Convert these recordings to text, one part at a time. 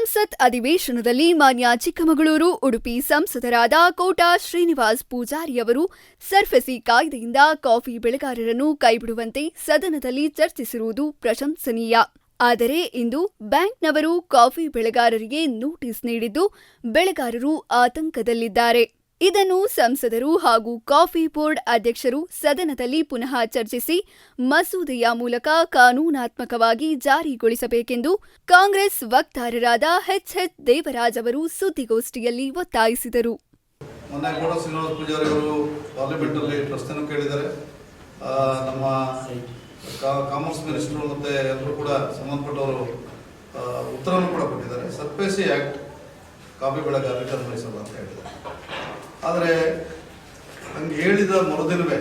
ಸಂಸತ್ ಅಧಿವೇಶನದಲ್ಲಿ ಮಾನ್ಯ ಚಿಕ್ಕಮಗಳೂರು, ಉಡುಪಿ ಸಂಸದರಾದ ಕೋಟಾ ಶ್ರೀನಿವಾಸ್ ಪೂಜಾರಿಯವರು ಸರ್ಫೆಸಿ ಕಾಯ್ದೆಯಿಂದ ಕಾಫಿ ಬೆಳೆಗಾರರನ್ನು ಕೈಬಿಡುವಂತೆ ಸದನದಲ್ಲಿ ಚರ್ಚಿಸಿರುವುದು ಪ್ರಶಂಸನೀಯ. ಆದರೆ ಇಂದು ಬ್ಯಾಂಕ್ನವರು ಕಾಫಿ ಬೆಳೆಗಾರರಿಗೆ ನೋಟಿಸ್ ನೀಡಿದ್ದು, ಬೆಳೆಗಾರರು ಆತಂಕದಲ್ಲಿದ್ದಾರೆ. ಇದನ್ನು ಸಂಸದರು ಹಾಗೂ ಕಾಫಿ ಬೋರ್ಡ್ ಅಧ್ಯಕ್ಷರು ಸದನದಲ್ಲಿ ಪುನಃ ಚರ್ಚಿಸಿ ಮಸೂದೆಯ ಮೂಲಕ ಕಾನೂನಾತ್ಮಕವಾಗಿ ಜಾರಿಗೊಳಿಸಬೇಕೆಂದು ಕಾಂಗ್ರೆಸ್ ವಕ್ತಾರರಾದ ಎಚ್ ಎಚ್ ದೇವರಾಜ್ ಅವರು ಸುದ್ದಿಗೋಷ್ಠಿಯಲ್ಲಿ ಒತ್ತಾಯಿಸಿದರು. ಕಾಮರ್ಸ್ ಮಿನಿಸ್ಟರ್ ಮತ್ತೆ ಎಲ್ಲರೂ ಕೂಡ ಸಂಬಂಧಪಟ್ಟವರು ಉತ್ತರವನ್ನು ಕೂಡ ಕೊಟ್ಟಿದ್ದಾರೆ. ಸರ್ಪೇಸಿ ಆಕ್ಟ್ ಕಾಫಿ ಬೆಳೆಗಾರರಿಗೆ ಅನ್ವಯಿಸಲ್ಲ ಅಂತ ಹೇಳಿದ್ದಾರೆ. ಆದರೆ ಹಂಗೆ ಹೇಳಿದ ಮರುದಿನವೇ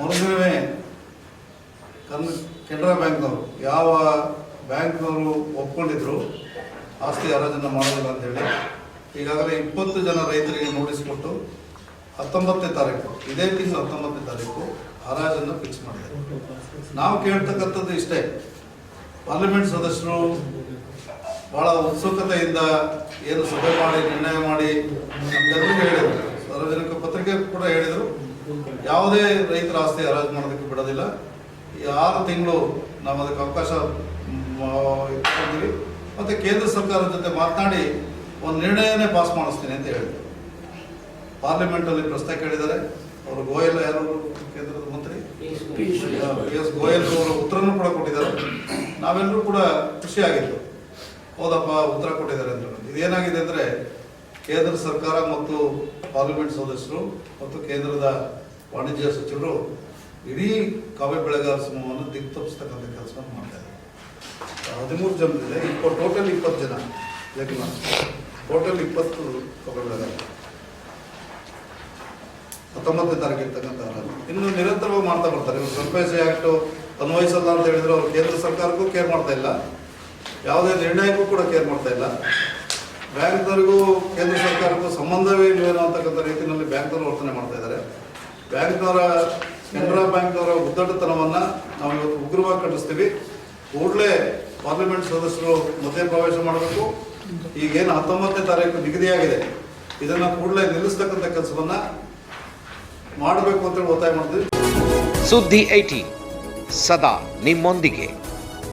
ಮರುದಿನವೇ ಕನ್ ಕೆನರಾ ಬ್ಯಾಂಕ್ನವರು, ಯಾವ ಬ್ಯಾಂಕ್ನವರು ಒಪ್ಕೊಂಡಿದ್ರು, ಆಸ್ತಿ ಹರಾಜನ್ನು ಮಾಡೋದಿಲ್ಲ ಅಂತೇಳಿ ಈಗಾಗಲೇ ಇಪ್ಪತ್ತು ಜನ ರೈತರಿಗೆ ನೋಟಿಸ್ ಕೊಟ್ಟು ಹತ್ತೊಂಬತ್ತನೇ ತಾರೀಕು, ಇದೇ ತಿಂಗಳು ಹತ್ತೊಂಬತ್ತನೇ ತಾರೀಕು ಹರಾಜನ್ನು ಫಿಕ್ಸ್ ಮಾಡಿದ್ದಾರೆ. ನಾವು ಕೇಳ್ತಕ್ಕಂಥದ್ದು ಇಷ್ಟೇ. ಪಾರ್ಲಿಮೆಂಟ್ ಸದಸ್ಯರು ಬಹಳ ಉತ್ಸುಕತೆಯಿಂದ ಏನು ಸಭೆ ಮಾಡಿ ನಿರ್ಣಯ ಮಾಡಿ ನಮ್ಗೆಲ್ಲರಿಗೂ ಹೇಳಿದರು. ಸಾರ್ವಜನಿಕ ಪತ್ರಿಕೆ ಕೂಡ ಹೇಳಿದರು. ಯಾವುದೇ ರೈತರ ಆಸ್ತಿ ಹರಾಜು ಮಾಡೋದಕ್ಕೆ ಬಿಡೋದಿಲ್ಲ. ಈ ಆರು ತಿಂಗಳು ನಾವು ಅದಕ್ಕೆ ಅವಕಾಶ ಇಟ್ಕೊಂಡಿವಿ ಮತ್ತು ಕೇಂದ್ರ ಸರ್ಕಾರದ ಜೊತೆ ಮಾತನಾಡಿ ಒಂದು ನಿರ್ಣಯನೇ ಪಾಸ್ ಮಾಡಿಸ್ತೀನಿ ಅಂತ ಹೇಳಿದ್ರು. ಪಾರ್ಲಿಮೆಂಟಲ್ಲಿ ಪ್ರಶ್ನೆ ಕೇಳಿದ್ದಾರೆ. ಅವರು ಗೋಯಲ್ ಯಾರು ಕೇಂದ್ರದ ಮಂತ್ರಿ? P S Goyal. ಅವರು ಉತ್ತರನೂ ಕೂಡ ಕೊಟ್ಟಿದ್ದಾರೆ. ನಾವೆಲ್ಲರೂ ಕೂಡ ಖುಷಿಯಾಗಿತ್ತು ಹೌದಪ್ಪ, ಉತ್ತರ ಕೊಟ್ಟಿದ್ದಾರೆ ಅಂತ ಇದೇನಾಗಿದೆ ಅಂದರೆ ಕೇಂದ್ರ ಸರ್ಕಾರ ಮತ್ತು ಪಾರ್ಲಿಮೆಂಟ್ ಸದಸ್ಯರು ಮತ್ತು ಕೇಂದ್ರದ ವಾಣಿಜ್ಯ ಸಚಿವರು ಇಡೀ ಕಾವ್ಯ ಬೆಳೆಗಾರ ಸಮೂಹವನ್ನು ದಿಕ್ತಪ್ಪಿಸ್ತಕ್ಕಂಥ ಕೆಲಸವನ್ನು ಮಾಡ್ತಾ ಇದ್ದಾರೆ. ಹದಿಮೂರು ಜನರಿದೆ ಇಪ್ಪತ್ತು ಟೋಟಲ್ ಇಪ್ಪತ್ತು ಜನ. ಲೆಕ್ಕ ಟೋಟಲ್ ಇಪ್ಪತ್ತು ಕಾವ್ಯ ಬೆಳೆಗಾರ ಹತ್ತೊಂಬತ್ತನೇ ತಾರೀಕು ಇರ್ತಕ್ಕಂಥ. ಇನ್ನು ನಿರಂತರವಾಗಿ ಮಾಡ್ತಾ ಬರ್ತಾರೆ. ಇವರು ಸರ್ಫೇಸಿ ಆ್ಯಕ್ಟು ಅನ್ವಯಿಸಲ್ಲ ಅಂತ ಹೇಳಿದ್ರೆ, ಅವರು ಕೇಂದ್ರ ಸರ್ಕಾರಕ್ಕೂ ಕೇರ್ ಮಾಡ್ತಾ ಇಲ್ಲ. ಯಾವುದೇ ನಿರ್ಣಯಕ್ಕೂ ಕೂಡ ಕೇರ್ ಮಾಡ್ತಾ ಇಲ್ಲ. ಬ್ಯಾಂಕ್ದವರಿಗೂ ಕೇಂದ್ರ ಸರ್ಕಾರಕ್ಕೂ ಸಂಬಂಧವೇ ಇಲ್ವೇನೋ ಅಂತಕ್ಕಂಥ ರೀತಿಯಲ್ಲಿ ಬ್ಯಾಂಕ್ದವರು ವರ್ತನೆ ಮಾಡ್ತಾ ಇದ್ದಾರೆ. ಬ್ಯಾಂಕ್ನವರ, ಕೆನರಾ ಬ್ಯಾಂಕ್ನವರ ಉದ್ದಟತನವನ್ನು ನಾವು ಇವತ್ತು ಉಗ್ರವಾಗಿ ಖಂಡಿಸ್ತೀವಿ. ಕೂಡಲೇ ಪಾರ್ಲಿಮೆಂಟ್ ಸದಸ್ಯರು ಮಧ್ಯ ಪ್ರವೇಶ ಮಾಡಬೇಕು ಈಗೇನು ಹತ್ತೊಂಬತ್ತನೇ ತಾರೀಕು ನಿಗದಿಯಾಗಿದೆ. ಇದನ್ನು ಕೂಡಲೇ ನಿಲ್ಲಿಸ್ತಕ್ಕಂಥ ಕೆಲಸವನ್ನು ಮಾಡಬೇಕು ಅಂತೇಳಿ ಒತ್ತಾಯ ಮಾಡ್ತೀವಿ. ಸುದ್ದಿ ಐಟಿ ಸದಾ ನಿಮ್ಮೊಂದಿಗೆ.